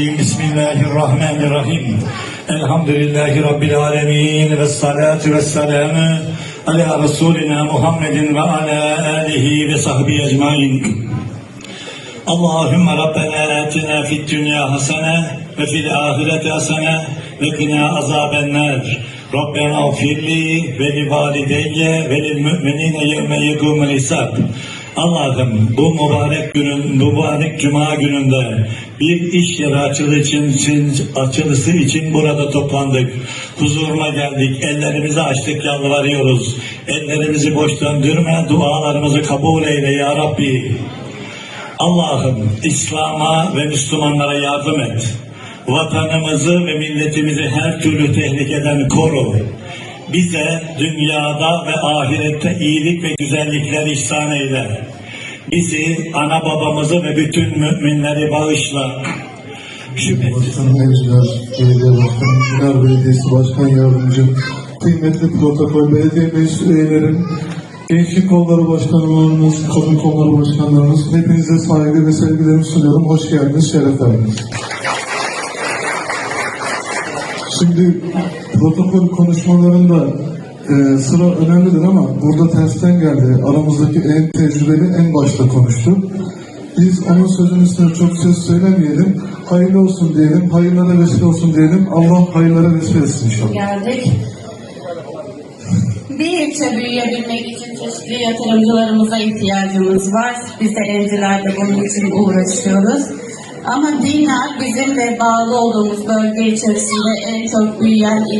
Bismillahirrahmanirrahim. Elhamdülillahi Rabbil alemin. Ve salatu ve selamu ala Resulina Muhammedin ve ala alihi ve sahbihi ecmain. Allahümme Rabbena atina fid dünya hasene ve fil ahireti hasene ve kina azaben nar. Rabbena ufirli ve li valideyye ve lil mu'minine yevme yekumul hisab. Allah'ım bu mübarek günün, mübarek cuma gününde bir iş yeri açılışı için, açılışı için burada toplandık. Huzuruna geldik, ellerimizi açtık, yalvarıyoruz. Ellerimizi boş döndürme, dualarımızı kabul eyle ya Rabbi. Allah'ım İslam'a ve Müslümanlara yardım et. Vatanımızı ve milletimizi her türlü tehlikeden koru. Bize dünyada ve ahirette iyilik ve güzellikler ihsan eyle. Bizi, ana babamızı ve bütün müminleri bağışla. Şüphesiz. Başkan Mevziler, Belediye Başkanı, Güner Belediyesi Başkan Yardımcım, kıymetli protokol belediye meclis üyelerim, Gençlik Kolları Başkanlarımız, Kadın Kolları Başkanlarımız, hepinize saygı ve sevgilerimi sunuyorum. Hoş geldiniz, şeref verdiniz. Şimdi protokol konuşmalarında e, sıra önemlidir ama burada tersten geldi. Aramızdaki en tecrübeli en başta konuştu. Biz onun sözünün üstüne çok söz söylemeyelim. Hayırlı olsun diyelim, hayırlara vesile olsun diyelim. Allah hayırlara vesile etsin inşallah. geldik. Bir büyüyebilmek için çeşitli yatırımcılarımıza ihtiyacımız var. Biz de evcilerde bunun için uğraşıyoruz. Ama Dinar bizim de bağlı olduğumuz bölge içerisinde en çok büyüyen